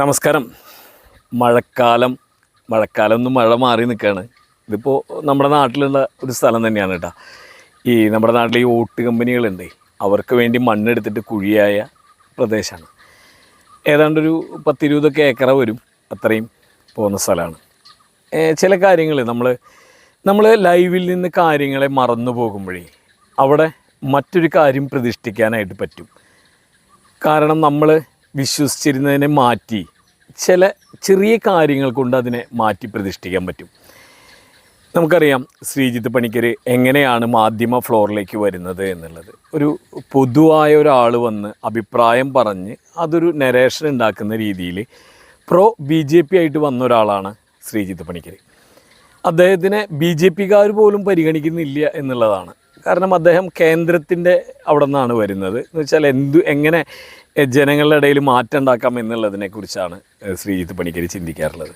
നമസ്കാരം. മഴക്കാലം മഴക്കാലം ഒന്നും മഴ മാറി നിൽക്കുകയാണ് ഇതിപ്പോൾ നമ്മുടെ നാട്ടിലുള്ള ഒരു സ്ഥലം തന്നെയാണ് കേട്ടോ ഈ നമ്മുടെ നാട്ടിൽ ഈ ഓട്ട് കമ്പനികളുണ്ട്. അവർക്ക് വേണ്ടി മണ്ണെടുത്തിട്ട് കുഴിയായ പ്രദേശമാണ് ഏതാണ്ടൊരു പത്തിരുപതൊക്കെ ഏക്കറ വരും അത്രയും പോകുന്ന സ്ഥലമാണ്. ചില കാര്യങ്ങൾ നമ്മൾ നമ്മൾ ലൈവിൽ നിന്ന് കാര്യങ്ങളെ മറന്നു പോകുമ്പോഴേ അവിടെ മറ്റൊരു കാര്യം പ്രതിഷ്ഠിക്കാനായിട്ട് പറ്റും. കാരണം നമ്മൾ വിശ്വസിച്ചിരുന്നതിനെ മാറ്റി ചില ചെറിയ കാര്യങ്ങൾ കൊണ്ട് അതിനെ മാറ്റി പ്രതിഷ്ഠിക്കാൻ പറ്റും. നമുക്കറിയാം ശ്രീജിത്ത് പണിക്കർ എങ്ങനെയാണ് മാധ്യമ ഫ്ലോറിലേക്ക് വരുന്നത് എന്നുള്ളത്. ഒരു പൊതുവായ ഒരാൾ വന്ന് അഭിപ്രായം പറഞ്ഞ് അതൊരു നരേഷൻ ഉണ്ടാക്കുന്ന രീതിയിൽ പ്രോ ബി ജെ പി ആയിട്ട് വന്ന ഒരാളാണ് ശ്രീജിത്ത് പണിക്കർ അദ്ദേഹത്തിനെ ബി ജെ പിക്കാർ പോലും പരിഗണിക്കുന്നില്ല എന്നുള്ളതാണ്. കാരണം അദ്ദേഹം കേന്ദ്രത്തിന്റെ അവിടെ നിന്നാണ് വരുന്നത്. എന്ന് വെച്ചാൽ എന്തു എങ്ങനെ ജനങ്ങളുടെ ഇടയിൽ മാറ്റം ഉണ്ടാക്കാം എന്നുള്ളതിനെക്കുറിച്ചാണ് ശ്രീജിത്ത് പണിക്കർ ചിന്തിക്കാറുള്ളത്.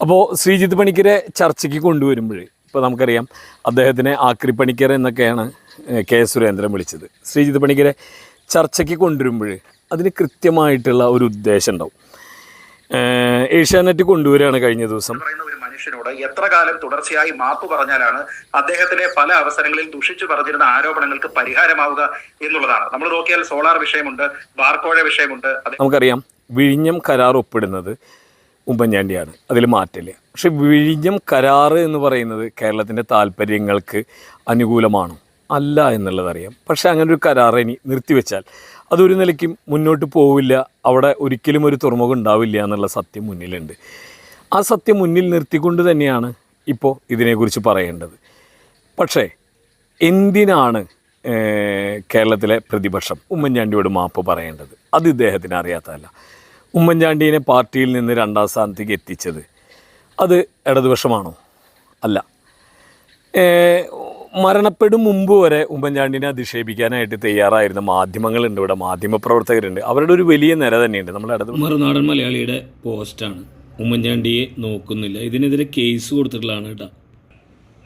അപ്പോൾ ശ്രീജിത്ത് പണിക്കരെ ചർച്ചയ്ക്ക് കൊണ്ടുവരുമ്പോൾ ഇപ്പോൾ നമുക്കറിയാം അദ്ദേഹത്തിനെ ആക്രി പണിക്കർ എന്നൊക്കെയാണ് കെ സുരേന്ദ്രൻ വിളിച്ചത്. ശ്രീജിത്ത് പണിക്കരെ ചർച്ചയ്ക്ക് കൊണ്ടുവരുമ്പോൾ അതിന് കൃത്യമായിട്ടുള്ള ഒരു ഉദ്ദേശം ഉണ്ടാവും. ഏഷ്യാനെറ്റ് കൊണ്ടുവരികയാണ് കഴിഞ്ഞ ദിവസം. മനുഷ്യനോട് എത്ര കാലം തുടർച്ചയായി മാപ്പ് പറഞ്ഞാലാണ് അദ്ദേഹത്തിനെ പല അവസരങ്ങളിൽ ദുഷിച്ചു പറഞ്ഞിരുന്ന ആരോപണങ്ങൾക്ക് പരിഹാരമാവുക എന്നുള്ളതാണ്. നമ്മൾ നോക്കിയാൽ സോളാർ വിഷയമുണ്ട് ബാർക്കോഴ വിഷയമുണ്ട് നമുക്കറിയാം വിഴിഞ്ഞം കരാർ ഒപ്പിടുന്നത് ഉമ്മൻചാണ്ടിയാണ്. അതിൽ മാറ്റില്ല പക്ഷെ വിഴിഞ്ഞം കരാറ് എന്ന് പറയുന്നത് കേരളത്തിന്റെ താല്പര്യങ്ങൾക്ക് അനുകൂലമാണോ? അല്ല എന്നുള്ളതറിയാം പക്ഷേ അങ്ങനെ ഒരു കരാർ ഇനി നിർത്തിവെച്ചാൽ അതൊരു നിലയ്ക്കും മുന്നോട്ട് പോവില്ല. അവിടെ ഒരിക്കലും ഒരു തുറമുഖം ഉണ്ടാവില്ല എന്നുള്ള സത്യം മുന്നിലുണ്ട്. ആ സത്യം മുന്നിൽ നിർത്തിക്കൊണ്ട് തന്നെയാണ് ഇപ്പോൾ ഇതിനെക്കുറിച്ച് പറയേണ്ടത്. പക്ഷേ എന്തിനാണ് കേരളത്തിലെ പ്രതിപക്ഷം ഉമ്മൻചാണ്ടിയോട് മാപ്പ് പറയേണ്ടത്? അത് ഇദ്ദേഹത്തിന് അറിയാത്തതല്ല. ഉമ്മൻചാണ്ടീനെ പാർട്ടിയിൽ നിന്ന് രണ്ടാം സ്ഥാനത്തേക്ക് എത്തിച്ചത് അത് ഇടതുപക്ഷമാണോ? അല്ല. മരണപ്പെടും മുമ്പ് വരെ ഉമ്മൻചാണ്ടിനെ അധിക്ഷേപിക്കാനായിട്ട് തയ്യാറായിരുന്ന മാധ്യമങ്ങളുണ്ട് ഇവിടെ. മാധ്യമപ്രവർത്തകരുണ്ട്. അവരുടെ ഒരു വലിയ നിര തന്നെയുണ്ട്. നമ്മൾ ഇടതു മറുനാടൻ മലയാളിയുടെ പോസ്റ്റാണ് ഉമ്മൻചാണ്ടിയെ നോക്കുന്നില്ല. ഇതിനെതിരെ കേസ് കൊടുത്തിട്ടുള്ളതാണ് കേട്ടോ.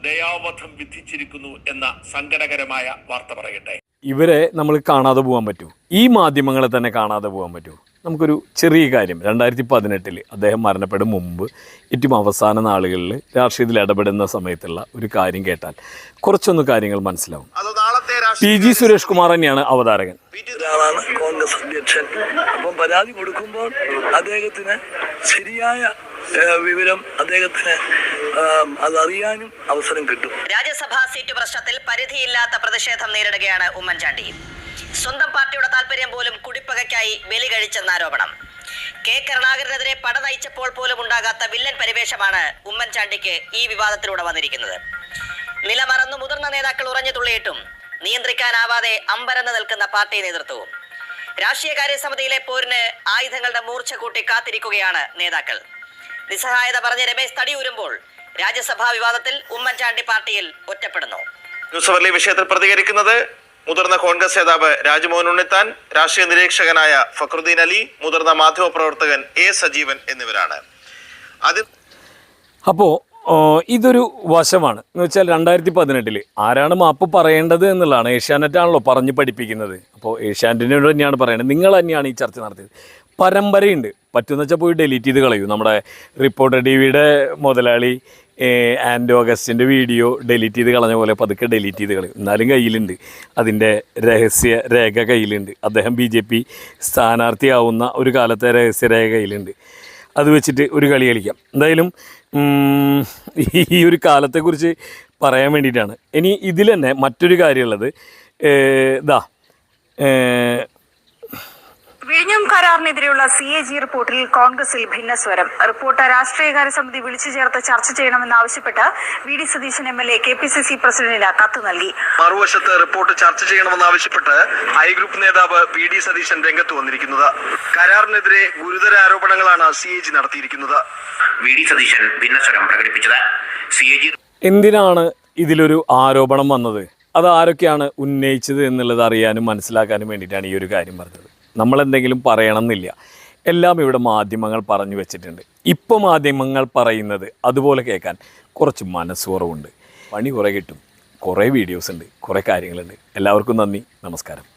ദയാവധം വിധിച്ചിരിക്കുന്നു എന്ന സങ്കടകരമായ വാർത്ത പറയട്ടെ. ഇവരെ നമ്മൾ കാണാതെ പോകാൻ പറ്റൂ. ഈ മാധ്യമങ്ങളെ തന്നെ കാണാതെ പോകാൻ പറ്റൂ. നമുക്കൊരു ചെറിയ കാര്യം. രണ്ടായിരത്തി പതിനെട്ടിൽ അദ്ദേഹം മരണപ്പെടും മുമ്പ് ഏറ്റവും അവസാന നാളുകളിൽ രാഷ്ട്രീയത്തിൽ ഇടപെടുന്ന സമയത്തുള്ള ഒരു കാര്യം കേട്ടാൽ കുറച്ചൊന്ന് കാര്യങ്ങൾ മനസ്സിലാവും. പി ജി സുരേഷ് കുമാർ തന്നെയാണ് അവതാരകൻ. ഒരാളാണ് കോൺഗ്രസ് അധ്യക്ഷൻ. അപ്പം പരാതി കൊടുക്കുമ്പോൾ അദ്ദേഹത്തിന് ശരിയായ വിവരം അദ്ദേഹത്തിന് അതറിയാനും അവസരം കിട്ടും. രാജ്യസഭാ സീറ്റ് പ്രശ്നത്തിൽ പരിധിയില്ലാത്ത പ്രതിഷേധം നേരിടുകയാണ് ഉമ്മൻചാണ്ടി. സ്വന്തം പാർട്ടിയുടെ താല്പര്യം പോലും കുടിപ്പകയ്ക്കായി ബലി കഴിച്ചെന്ന ആരോപണം. കെ കരുണാകരനെതിരെ പട നയിച്ചപ്പോൾ പോലും ഉണ്ടാകാത്ത വില്ലൻ പരിവേഷമാണ് ഉമ്മൻചാണ്ടിക്ക് ഈ വിവാദത്തിലൂടെ വന്നിരിക്കുന്നത്. നിലമറന്നു മുതിർന്ന നേതാക്കൾ ഉറഞ്ഞു തുള്ളിയിട്ടും നിയന്ത്രിക്കാനാവാതെ അമ്പരന്ന് നിൽക്കുന്ന പാർട്ടി നേതൃത്വവും. രാഷ്ട്രീയ സമിതിയിലെ പോരിന് ആയുധങ്ങളുടെ മൂർച്ച കൂട്ടി കാത്തിരിക്കുകയാണ് നേതാക്കൾ. നിസ്സഹായത പറഞ്ഞ് രമേശ് തടിയൂരുമ്പോൾ രാജ്യസഭാ വിവാദത്തിൽ ഉമ്മൻചാണ്ടി പാർട്ടിയിൽ ഒറ്റപ്പെടുന്നു. ന്യൂസ് വിഷയത്തിൽ പ്രതികരിക്കുന്നത് മുതിർന്ന കോൺഗ്രസ് നേതാവ് രാജ്മോഹൻ ഉണ്ണിത്താൻ രാഷ്ട്രീയ നിരീക്ഷകനായ ഫക്രുദ്ദീൻ അലി മുതിർന്ന മാധ്യമപ്രവർത്തകൻ എ സജീവൻ എന്നിവരാണ്. അതിൽ അപ്പോൾ ഇതൊരു വശമാണ്. എന്ന് വെച്ചാൽ രണ്ടായിരത്തി പതിനെട്ടിൽ ആരാണ് മാപ്പ് പറയേണ്ടത് എന്നുള്ളതാണ്. ഏഷ്യാനെറ്റാണല്ലോ പറഞ്ഞ് പഠിപ്പിക്കുന്നത്. അപ്പോൾ ഏഷ്യാനെറ്റിനോട് തന്നെയാണ് പറയുന്നത് നിങ്ങൾ തന്നെയാണ് ഈ ചർച്ച നടത്തിയത്. പരമ്പരയുണ്ട്. പറ്റുന്ന വെച്ചാൽ പോയി ഡെലീറ്റ് ചെയ്ത് കളയൂ. നമ്മുടെ റിപ്പോർട്ടർ ടി വിയുടെ മുതലാളി ആൻഡ് അഗസ്റ്റിന്റെ വീഡിയോ ഡെലീറ്റ് ചെയ്ത് കളഞ്ഞ പോലെ പതുക്കെ ഡെലീറ്റ് ചെയ്ത് കളയും. എന്നാലും കയ്യിലുണ്ട്. അതിന്റെ രഹസ്യ രേഖ കയ്യിലുണ്ട്. അദ്ദേഹം ബി ജെ പി സ്ഥാനാർത്ഥിയാവുന്ന ഒരു കാലത്തെ രഹസ്യ രേഖ കയ്യിലുണ്ട്. അത് വെച്ചിട്ട് ഒരു കളി കളിക്കാം. എന്തായാലും ഈ ഒരു കാലത്തെക്കുറിച്ച് പറയാൻ വേണ്ടിയിട്ടാണ്. ഇനി ഇതിൽ തന്നെ മറ്റൊരു കാര്യമുള്ളത് ഇതാ വിഴിഞ്ഞം കരാറിനെതിരെയുള്ള സി എ ജി റിപ്പോർട്ടിൽ കോൺഗ്രസിൽ ഭിന്നസ്വരം. റിപ്പോർട്ട് രാഷ്ട്രീയകാര്യ സമിതി വിളിച്ചു ചേർത്ത് ചർച്ച ചെയ്യണമെന്നാവശ്യപ്പെട്ട് V D Satheesan M L A K P C C പ്രസിഡന്റിന് കത്ത് നൽകി. മറുവശത്ത് റിപ്പോർട്ട് ചർച്ച ചെയ്യണമെന്നാവശ്യപ്പെട്ട് ഐ ഗ്രൂപ്പ് നേതാവ് വി ഡി സതീശൻ രംഗത്ത് വന്നിരിക്കുന്നത്. കരാറിനെതിരെ ഗുരുതര ആരോപണങ്ങളാണ് സി എ ജി നടത്തിയിരിക്കുന്നത്. വി ഡി സതീശൻ ഭിന്നസ്വരം പ്രകടിപ്പിച്ചത്. സി എ ജി എന്തിനാണ് ഇതിലൊരു ആരോപണം വന്നത്? അത് ആരൊക്കെയാണ് ഉന്നയിച്ചത് എന്നുള്ളത് അറിയാനും മനസ്സിലാക്കാനും വേണ്ടിയിട്ടാണ് ഈ ഒരു കാര്യം പറഞ്ഞത്. നമ്മളെന്തെങ്കിലും പറയണം എന്നില്ല എല്ലാം ഇവിടെ മാധ്യമങ്ങൾ പറഞ്ഞു വെച്ചിട്ടുണ്ട്. ഇപ്പോൾ മാധ്യമങ്ങൾ പറയുന്നത് അതുപോലെ കേൾക്കാൻ കുറച്ച് മനസ്സുറവുണ്ട്. പണി കുറേ കിട്ടും. കുറേ വീഡിയോസ് ഉണ്ട്. കുറേ കാര്യങ്ങളുണ്ട്. എല്ലാവർക്കും നന്ദി. നമസ്കാരം.